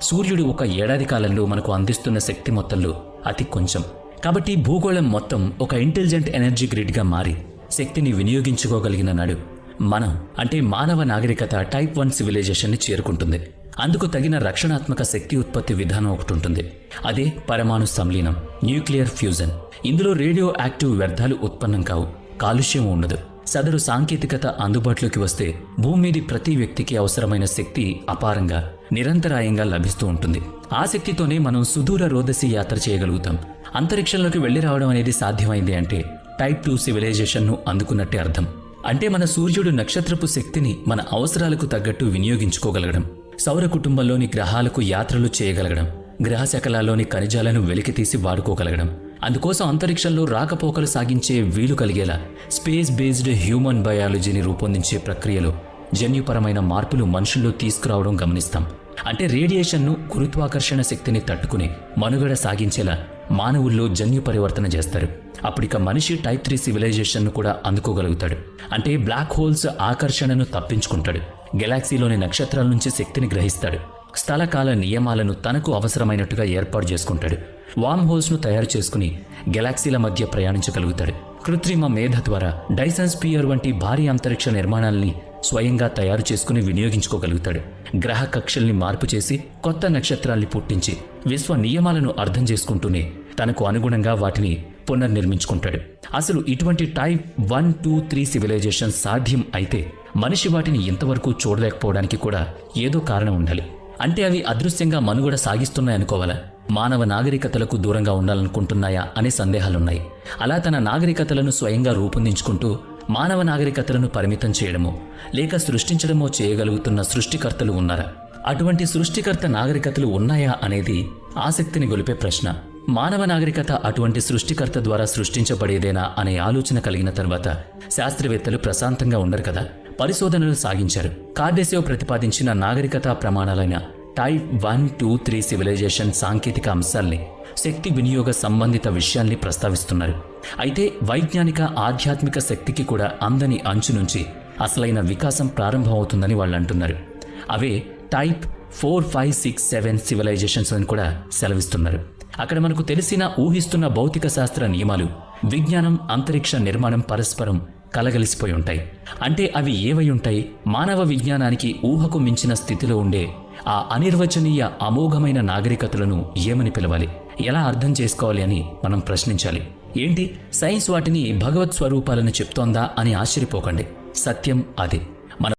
సూర్యుడు ఒక ఏడాది కాలంలో మనకు అందిస్తున్న శక్తి మొత్తంలో అతి కొంచెం. కాబట్టి భూగోళం మొత్తం ఒక ఇంటెలిజెంట్ ఎనర్జీ గ్రిడ్గా మారి శక్తిని వినియోగించుకోగలిగిన నాడు మనం అంటే మానవ నాగరికత టైప్ వన్ సివిలైజేషన్ని చేరుకుంటుంది. అందుకు తగిన రక్షణాత్మక శక్తి ఉత్పత్తి విధానం ఒకటి ఉంటుంది. అదే పరమాణు సంలీనం న్యూక్లియర్ ఫ్యూజన్. ఇందులో రేడియో యాక్టివ్ వ్యర్థాలు ఉత్పన్నం కావు కాలుష్యం ఉండదు. సదరు సాంకేతికత అందుబాటులోకి వస్తే భూమి మీది ప్రతి వ్యక్తికి అవసరమైన శక్తి అపారంగా నిరంతరాయంగా లభిస్తూ ఉంటుంది. ఆ శక్తితోనే మనం సుదూర రోదసి యాత్ర చేయగలుగుతాం. అంతరిక్షంలోకి వెళ్ళి రావడం అనేది సాధ్యమైంది అంటే టైప్ టూ సివిలైజేషన్ను అందుకున్నట్టే అర్థం. అంటే మన సూర్యుడు నక్షత్రపు శక్తిని మన అవసరాలకు తగ్గట్టు వినియోగించుకోగలగడం. సౌర కుటుంబంలోని గ్రహాలకు యాత్రలు చేయగలగడం. గ్రహ శకలాల్లోని ఖనిజాలను వెలికితీసి వాడుకోగలగడం. అందుకోసం అంతరిక్షంలో రాకపోకలు సాగించే వీలు కలిగేలా స్పేస్ బేస్డ్ హ్యూమన్ బయాలజీని రూపొందించే ప్రక్రియలో జన్యుపరమైన మార్పులు మనుషుల్లో తీసుకురావడం గమనిస్తాం. అంటే రేడియేషన్ను గురుత్వాకర్షణ శక్తిని తట్టుకుని మనుగడ సాగించేలా మానవుల్లో జన్యు పరివర్తన చేస్తారు. అప్పటిక మనిషి టైప్ త్రీ సివిలైజేషన్ను కూడా అందుకోగలుగుతాడు. అంటే బ్లాక్ హోల్స్ ఆకర్షణను తప్పించుకుంటాడు. గెలాక్సీలోని నక్షత్రాల నుంచి శక్తిని గ్రహిస్తాడు. స్థలకాల నియమాలను తనకు అవసరమైనట్టుగా ఏర్పాటు చేసుకుంటాడు. వామ్ హోల్స్ను తయారు చేసుకుని గెలాక్సీల మధ్య ప్రయాణించగలుగుతాడు. కృత్రిమ మేధ ద్వారా డైసన్ స్పియర్ వంటి భారీ అంతరిక్ష నిర్మాణాలని స్వయంగా తయారు చేసుకుని వినియోగించుకోగలుగుతాడు. గ్రహ కక్షల్ని మార్పు చేసి కొత్త నక్షత్రాల్ని పుట్టించి విశ్వ నియమాలను అర్థం చేసుకుంటూనే తనకు అనుగుణంగా వాటిని పునర్నిర్మించుకుంటాడు. అసలు ఇటువంటి type one two three civilization సాధ్యం అయితే మనిషి వాటిని ఇంతవరకు చూడలేకపోవడానికి కూడా ఏదో కారణం ఉండాలి. అంటే అవి అదృశ్యంగా మనుగడ సాగిస్తున్నాయనుకోవాలా మానవ నాగరికతలకు దూరంగా ఉండాలనుకుంటున్నాయా అనే సందేహాలున్నాయి. అలా తన నాగరికతలను స్వయంగా రూపొందించుకుంటూ మానవ నాగరికతలను పరిమితం చేయడమో లేక సృష్టించడమో చేయగలుగుతున్న సృష్టికర్తలు ఉన్నారా? అటువంటి సృష్టికర్త నాగరికతలు ఉన్నాయా అనేది ఆసక్తిని గొలిపే ప్రశ్న. మానవ నాగరికత అటువంటి సృష్టికర్త ద్వారా సృష్టించబడేదేనా అనే ఆలోచన కలిగిన తర్వాత శాస్త్రవేత్తలు ప్రశాంతంగా ఉండరు కదా? పరిశోధనలు సాగించారు. కార్డెసేవ్ ప్రతిపాదించిన నాగరికత ప్రమాణాలైన type one two three civilization సాంకేతిక అంశాల్ని శక్తి వినియోగ సంబంధిత విషయాల్ని ప్రస్తావిస్తున్నారు. అయితే వైజ్ఞానిక ఆధ్యాత్మిక శక్తికి కూడా అందని అంచు నుంచి అసలైన వికాసం ప్రారంభమవుతుందని వాళ్ళు అంటున్నారు. అవే type four five six seven civilizations అని కూడా సెలవిస్తున్నారు. అక్కడ మనకు తెలిసిన ఊహిస్తున్న భౌతిక శాస్త్ర నియమాలు విజ్ఞానం అంతరిక్ష నిర్మాణం పరస్పరం కలగలిసిపోయి ఉంటాయి. అంటే అవి ఏవై ఉంటాయి? మానవ విజ్ఞానానికి ఊహకు మించిన స్థితిలో ఉండే ఆ అనిర్వచనీయ అమోఘమైన నాగరికతలను ఏమని పిలవాలి? ఎలా అర్థం చేసుకోవాలి అని మనం ప్రశ్నించాలి. ఏంటి? సైన్స్ వాటిని భగవత్ స్వరూపాలను చెప్తోందా అని ఆశ్చర్యపోకండి. సత్యం అదే.